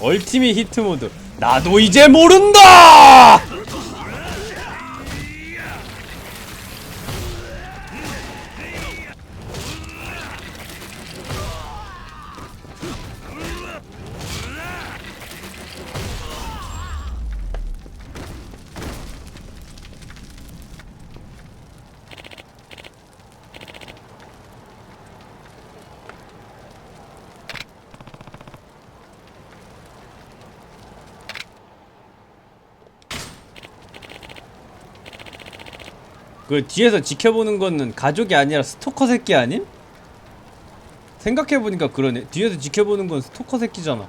얼티밋 히트 모드. 나도 이제 모른다 그 뒤에서 지켜보는 거는 가족이 아니라 스토커 새끼 아님? 생각해보니까 그러네. 뒤에서 지켜보는 건 스토커 새끼잖아.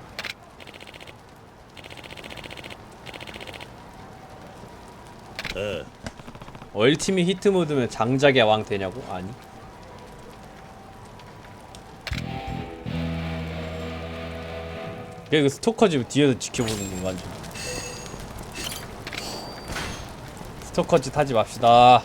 얼티밋 히트 모드면 장작의 왕 되냐고? 아니. 그게 그 스토커지 뒤에서 지켜보는 건 완전 스토커짓 하지 맙시다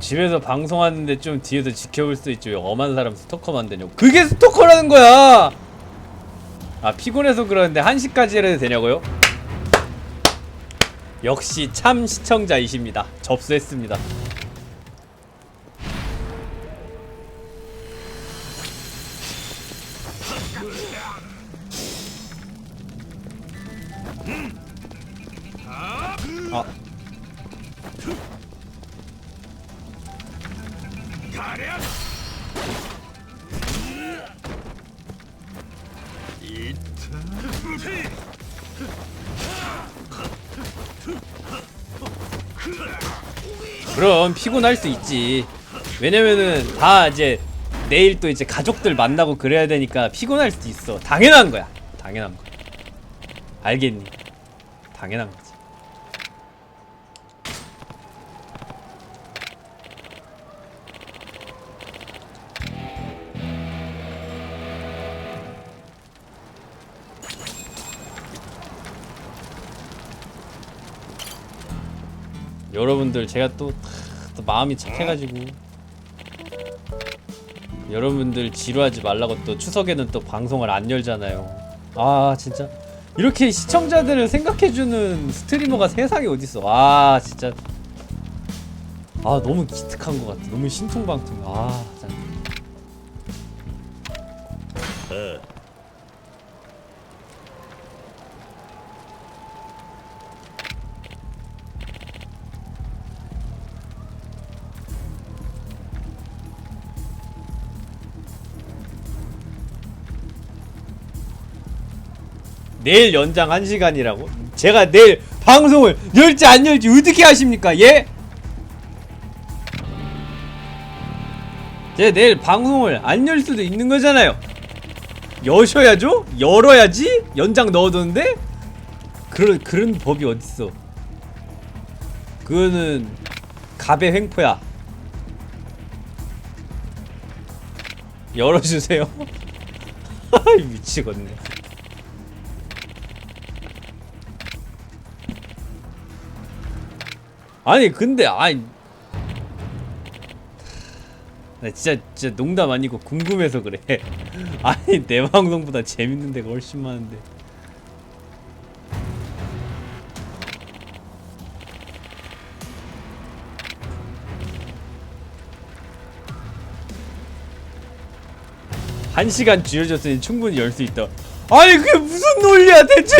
집에서 방송하는데 좀 뒤에서 지켜볼 수왜 엄한 사람 스토커 만드냐고. 그게 스토커라는 거야! 아 피곤해서 그러는데 1시까지 해도 되냐고요? 역시 참 시청자이십니다. 접수했습니다 그럼 피곤할 수 있지. 왜냐면은 다 이제 내일 또 이제 가족들 만나고 그래야 되니까 피곤할 수 있어. 당연한 거야. 당연한 거야. 알겠니? 당연한 거 여러분들 제가 또, 또 마음이 착해가지고 여러분들 지루하지 말라고 또 추석에는 또 방송을 안 열잖아요. 아 진짜 이렇게 시청자들을 생각해주는 스트리머가 세상에 어딨어. 아 진짜 아 너무 기특한 것 같아. 너무 신통방통. 아진 내일 연장 1시간이라고? 제가 내일 방송을 열지 안 열지 어떻게 하십니까? 예? 제가 내일 방송을 안 열 수도 있는 거잖아요. 여셔야죠? 열어야지? 연장 넣어뒀는데? 그런 그런 법이 어딨어? 그거는 갑의 횡포야. 열어주세요. 미치겠네. 아니 근데 아니. 나 진짜 진짜 농담 아니고 궁금해서 그래. 아니 내 방송보다 재밌는 데가 훨씬 많은데. 한 시간 쥐어줬으니 충분히 열 수 있다. 아니 그게 무슨 논리야 대체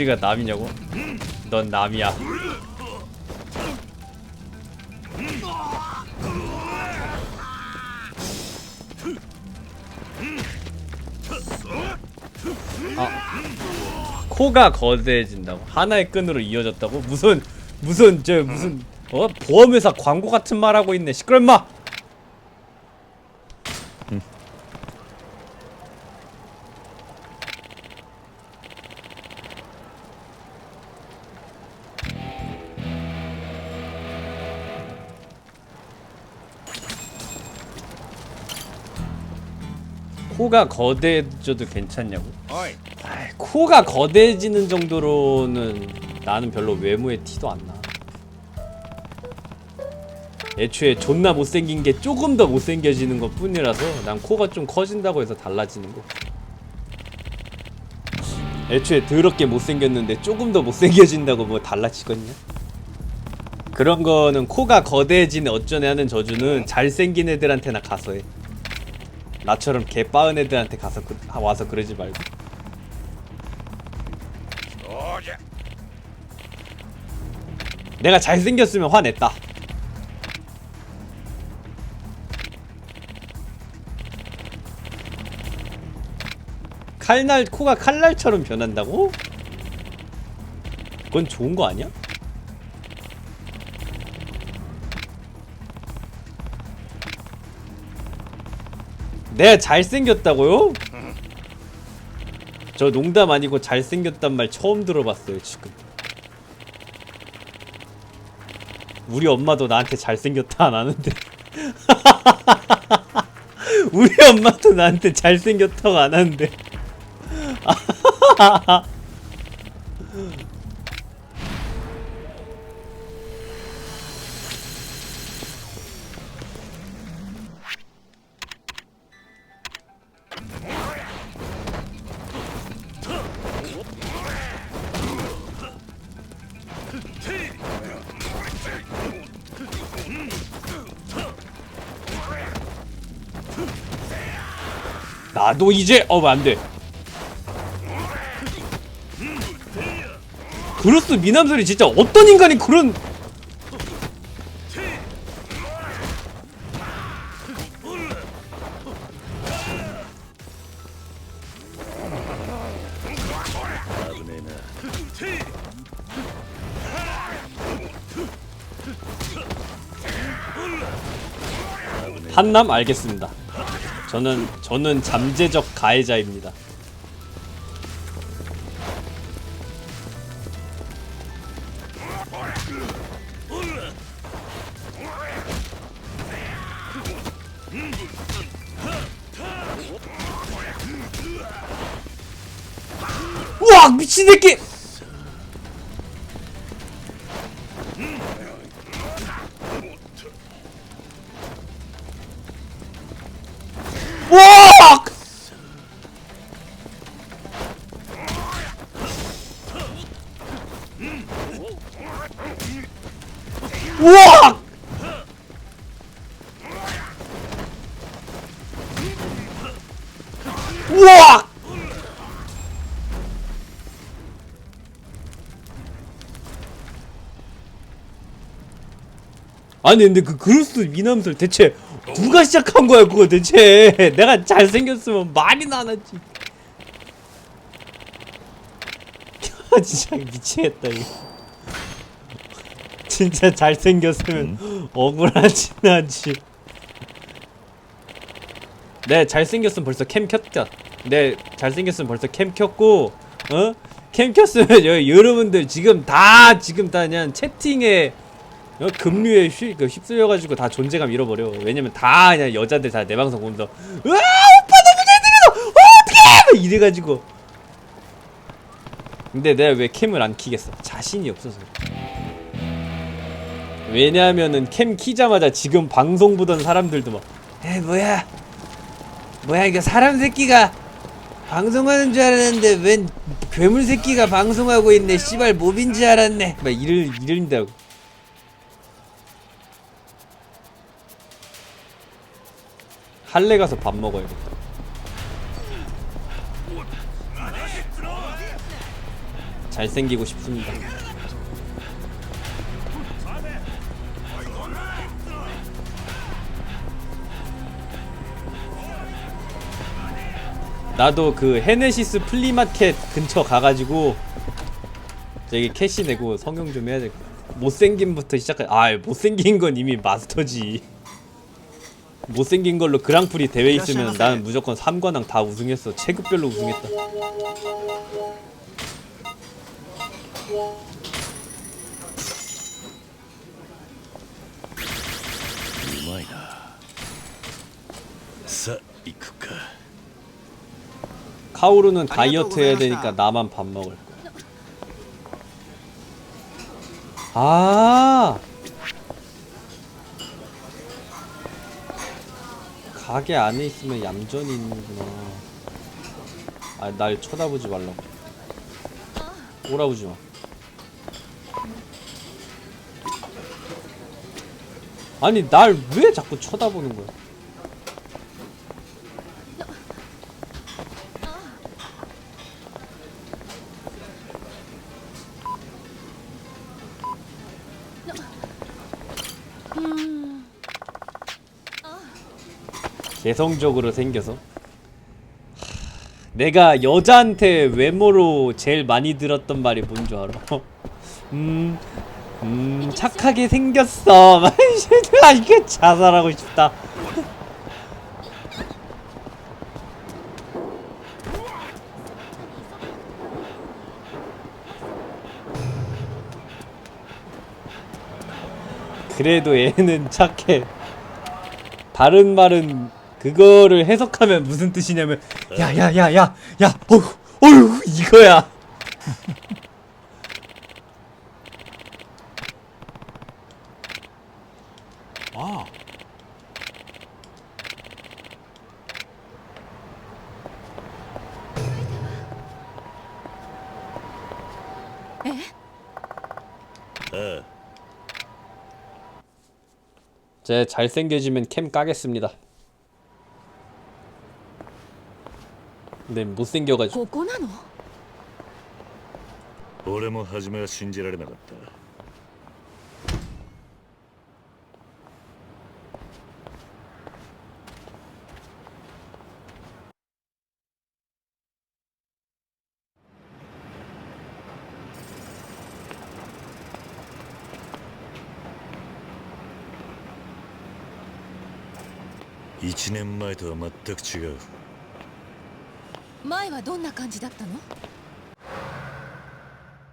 우리가 남이냐고? 넌 남이야. 아, 코가 거대해진다고? 하나의 끈으로 이어졌다고? 무슨 무슨 저 무슨 어? 보험회사 광고 같은 말 하고 있네. 시끄러 마 코가 거대해져도 괜찮냐고? 아이, 코가 거대해지는 정도로는 나는 별로 외모에 티도 안 나. 애초에 존나 못생긴 게 조금 더 못생겨지는 것 뿐이라서 난 코가 좀 커진다고 해서 달라지는 거. 애초에 더럽게 못생겼는데 조금 더 못생겨진다고 뭐 달라지겠냐? 그런 거는 코가 거대해지는 어쩌네 하는 저주는 잘생긴 애들한테나 가서 해. 나처럼 개 빠은 애들한테 가서 그, 와서 그러지 말고. 내가 잘생겼으면 화냈다. 칼날 코가 칼날처럼 변한다고? 그건 좋은 거 아니야? 내가 잘생겼다고요? 저 농담 아니고 잘생겼단 말 처음 들어봤어요 지금. 우리 엄마도 나한테 잘생겼다 안 하는데. 우리 엄마도 나한테 잘생겼다고 안 하는데 나도 이제 어 안돼 그로스 미남소리 진짜 어떤 인간이 그런 한남 알겠습니다. 저는 저는 잠재적 가해자입니다. 우와 미친 새끼! 우와! 우와! 아니 근데 그 그루스 미남술 대체 누가 시작한 거야 그거 대체 내가 잘생겼으면 하지 아, 진짜 미치겠다 이거 진짜 잘생겼으면 억울하진 않지. 네 잘생겼으면 벌써 캠 켰다 네 잘생겼으면 벌써 캠 켰고 어? 캠 켰으면 여, 여러분들 지금 다 지금 다 그냥 채팅에 어, 급류에 휘, 그 휩쓸려가지고 다 존재감 잃어버려. 왜냐면 다 그냥 여자들 다 내 방송 보면서 으아 오빠 너무 잘생겼어 어떡해! 막 이래가지고. 근데 내가 왜 캠을 안 키겠어? 자신이 없어서 왜냐하면은 캠 키자마자 지금 방송 보던 사람들도 막 에 뭐야 뭐야 이거 사람 새끼가 방송하는 줄 알았는데 웬 괴물 새끼가 방송하고 있네 씨발 몹인 줄 알았네 막 이럴 이런다고 할래 가서 밥 먹어야겠다. 잘생기고 싶습니다. 나도 그 헤네시스 플리마켓 근처 가가지고 저기 캐시 내고 성형 좀 해야 될 거야. 못생김부터 시작해. 아, 못생긴 건 이미 마스터지. 못생긴 걸로 그랑프리 대회 있으면 나는 무조건 3관왕 다 우승했어. 체급별로 우승했다. 사, 이쿠카. 파오르는 다이어트 해야 되니까 나만 밥 먹을 거야. 아! 가게 안에 있으면 얌전히 있는구나. 아, 날 쳐다보지 말라고. 오라보지 마. 아니, 날 왜 자꾸 쳐다보는 거야? 개성적으로 생겨서 하, 내가 여자한테 외모로 제일 많이 들었던 말이 뭔 줄 알아? 음, 음 착하게 생겼어. 아 이게 자살하고 싶다. 그래도 얘는 착해. 다른 말은 그거를 해석하면 무슨 뜻이냐면 야야야야야 어휴 어휴 이거야. 아. 아제 잘생겨지면 캠 까겠습니다 근데 못생겨가지고 ここなの俺も初めは信じられなかった1年前とは全く違う 前はどんな感じだったの？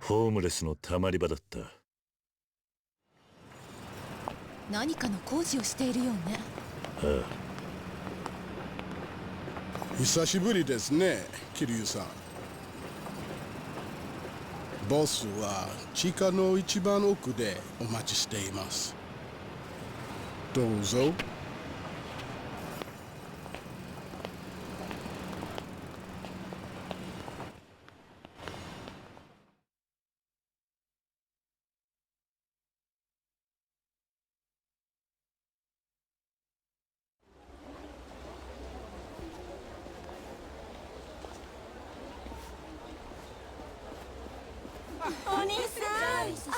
ホームレスのたまり場だった。何かの工事をしているようね。あ久しぶりですね桐生さん。ボスは地下の一番奥でお待ちしています。どうぞ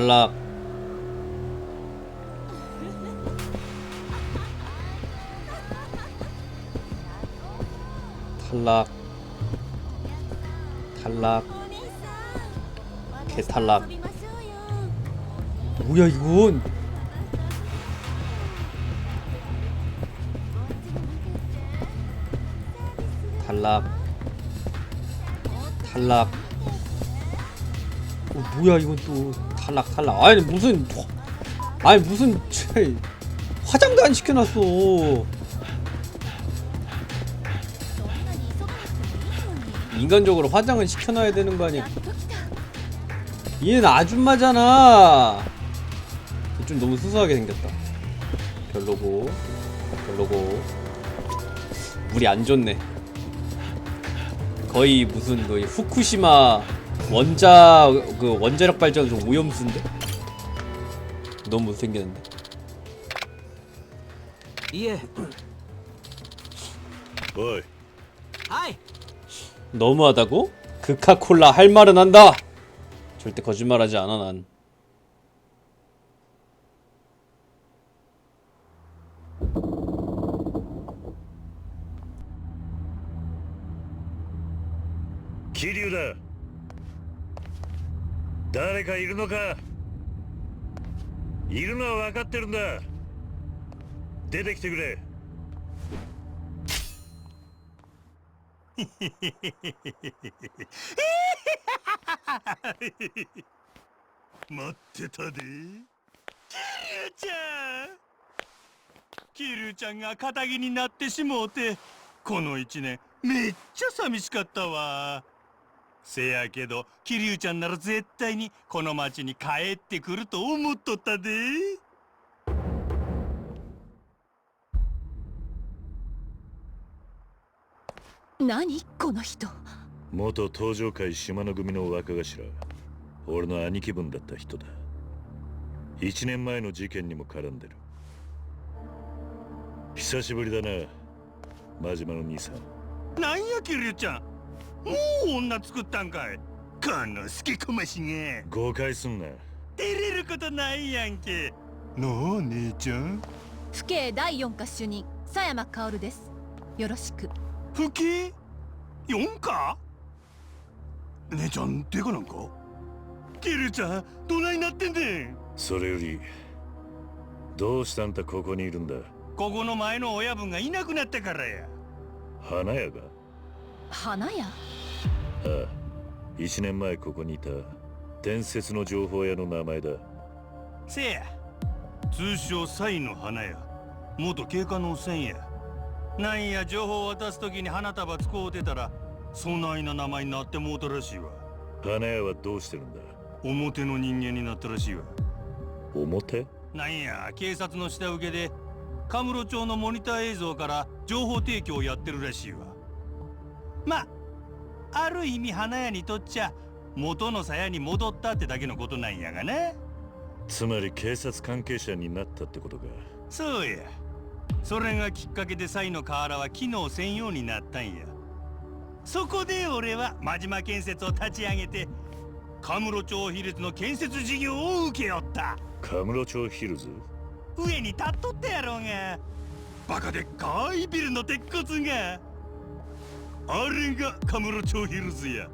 탈락 탈락. 탈락. 개탈락. 뭐야 이건? 탈락. 탈락. 어, 뭐야 이건 또. 탈락 탈락. 아니 무슨 아니 무슨 화장도 안 시켜놨어. 인간적으로 화장은 시켜놔야 되는 거 아니야? 얘는 아줌마잖아. 좀 너무 수수하게 생겼다. 별로고 별로고. 물이 안 좋네. 거의 무슨 거의 후쿠시마 원자 그 원자력 발전 좀 오염수인데 너무 못생겼는데. 예. 하이. 너무하다고? 그카콜라 할 말은 한다. 절대 거짓말하지 않아 난. 기류다. 誰かいるのか？いるのは分かってるんだ。出てきてくれ。待ってたで。キリュウちゃん！キリュウちゃんが仇になってしもうてこの一年めっちゃ寂しかったわ。せやけど桐生ちゃんなら絶対にこの町に帰ってくると思っとったで。何？この人。元東上会島の組の若頭。俺の兄貴分だった人だ。一年前の事件にも絡んでる。久しぶりだな真島の兄さん。なんや桐生ちゃんもう女作ったんかい。この好きこましが。誤解すんな。照れることないやんけ。なあ姉ちゃん。府警第4課主任佐山薫です。よろしく。不敬4か姉ちゃんデカなんか？キルちゃんどないなってんねん？それよりどうしたんたここにいるんだ？ここの前の親分がいなくなったからや。花屋が？花屋？ああ1年前ここにいた伝説の情報屋の名前だ。せや。通称サイの花屋。元警官のおっさんや。なんや情報を渡す時に花束使うてたらそないな名前になってもうたらしいわ。花屋はどうしてるんだ？表の人間になったらしいわ。表？なんや警察の下請けでカムロ町のモニター映像から情報提供をやってるらしいわまあある意味花屋にとっちゃ元の鞘に戻ったってだけのことなんやがなつまり警察関係者になったってことか。そうや。それがきっかけでサイの河原は機能せんようになったんや。そこで俺は真島建設を立ち上げてカムロ町ヒルズの建設事業を請け負った。カムロ町ヒルズ？上に立っとったやろうが。バカでっかいビルの鉄骨があれがカムロ町ヒルズや。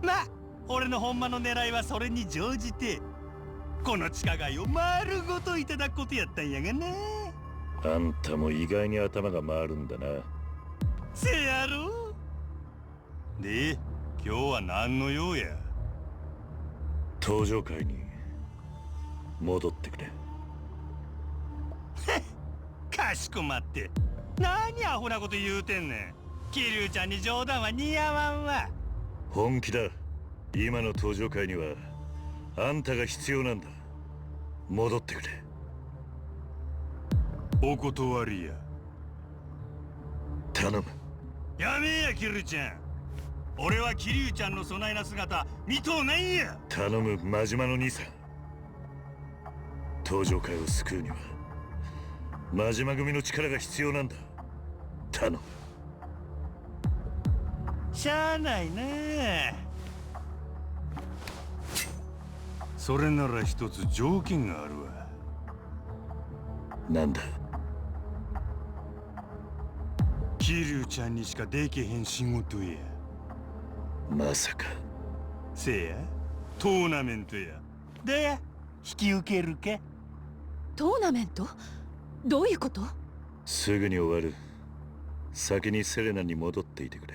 まあ俺のほんまの狙いはそれに乗じてこの地下街を丸ごといただくことやったんやがな。あんたも意外に頭が回るんだな。せやろ。で今日は何の用や？登場会に戻ってくれ。かしこまって。何アホなこと言うてんねん桐生ちゃんに冗談は似合わんわ。本気だ。今の登場会にはあんたが必要なんだ。戻ってくれ。お断りや。頼む。やめえや桐生ちゃん。俺は桐生ちゃんのそないな姿見とうないんや。頼む真島の兄さん。登場会を救うには真島組の力が必要なんだ。頼むしゃあないなそれなら一つ条件があるわ。なんだ？桐生ちゃんにしかできへん仕事や。まさか。せや。トーナメントや。で引き受けるかトーナメント？どういうこと？すぐに終わる。先にセレナに戻っていてくれ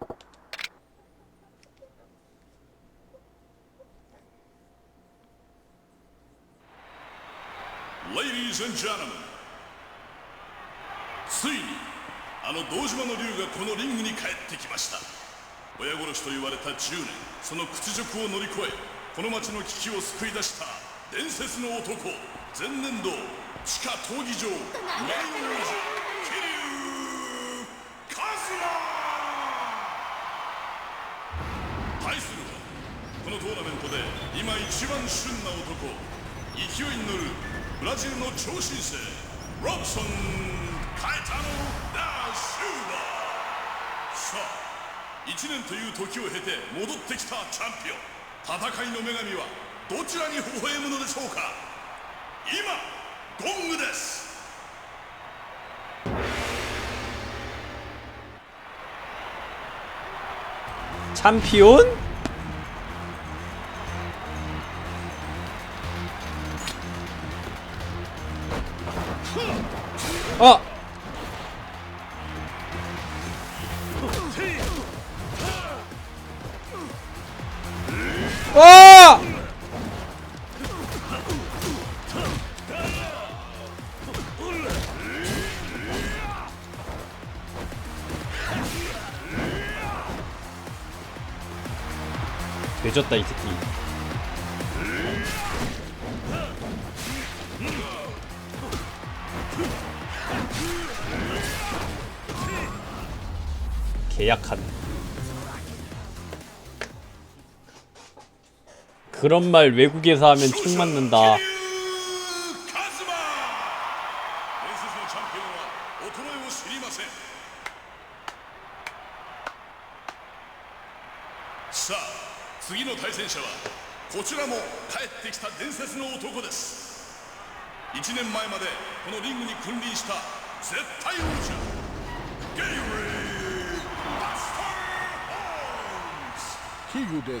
Ladies and gentlemen ついにあの堂島の竜がこのリングに帰ってきました。親殺しと言われた10年その屈辱を乗り越えこの町の危機を救い出した伝説の男前年度地下闘技場メイン王者桐生一馬。対するはこのトーナメントで今一番旬な男勢いに乗るブラジルの超新星ロブソン・カエタノ・ダシューバー。さあ1年という時を経て戻ってきたチャンピオン。戦いの女神はどちらに微笑むのでしょうか。今ゴングです。チャンピオン? 되졌다 이 새끼. 계약한 그런 말 외국에서 하면 총 맞는다 で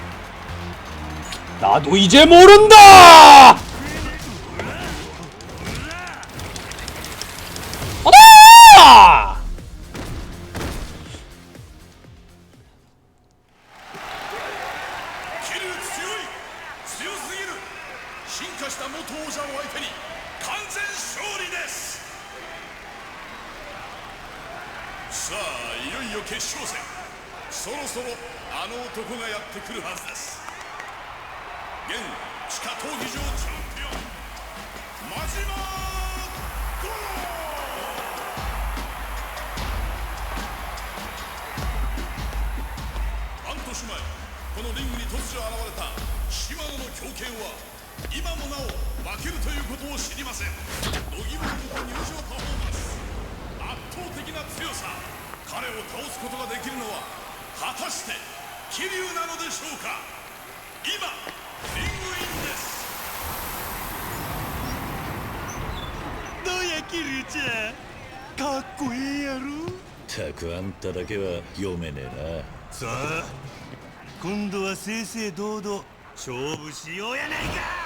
나도 이제 모른다 前このリングに突如現れた島野の強肩は今もなお負けるということを知りません。度肝を抜く入場パフォーマンス。圧倒的な強さ。彼を倒すことができるのは果たして桐生なのでしょうか。今リングインです。どうや桐生ちゃん。かっこいいやろ。たくあんただけは読めねえさあ今度は正々堂々勝負しようやないか！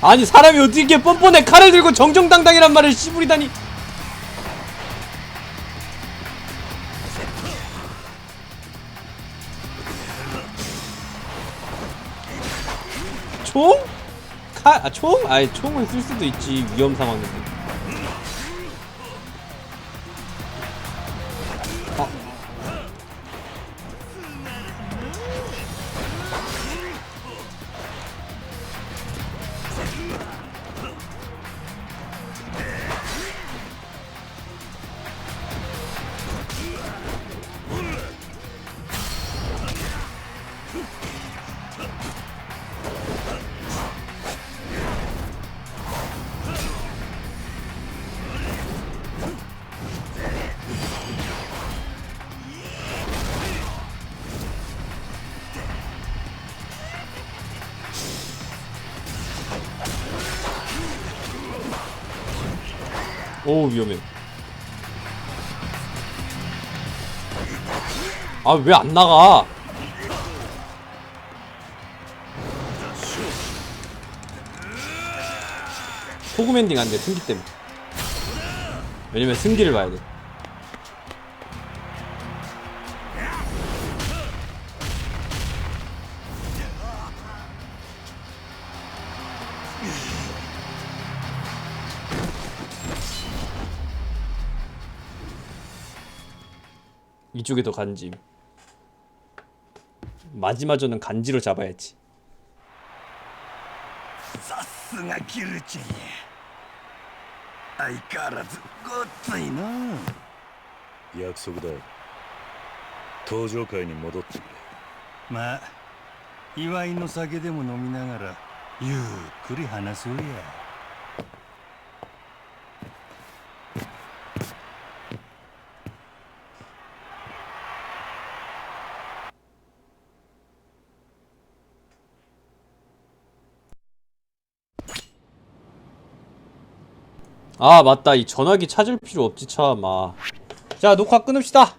아니 사람이 어떻게 이렇게 뻔뻔해 칼을 들고 정정당당이란 말을 씨부리다니 총? 칼? 아 총? 아니 총을 쓸 수도 있지 위험 상황인데 오 위험해. 아 왜 안 나가? 소금 엔딩 안돼 승기 때문에. 왜냐면 승기를 봐야 돼 이쪽에도 간지 마지막저는 간지로 잡아야지 さすがキルチェンや相変わらずごっついの約束だ登場会に戻ってくれまあ祝いの酒でも飲みながらゆっくり話そうや 아 맞다. 이 전화기 찾을 필요 없지 참아자 녹화 끊읍시다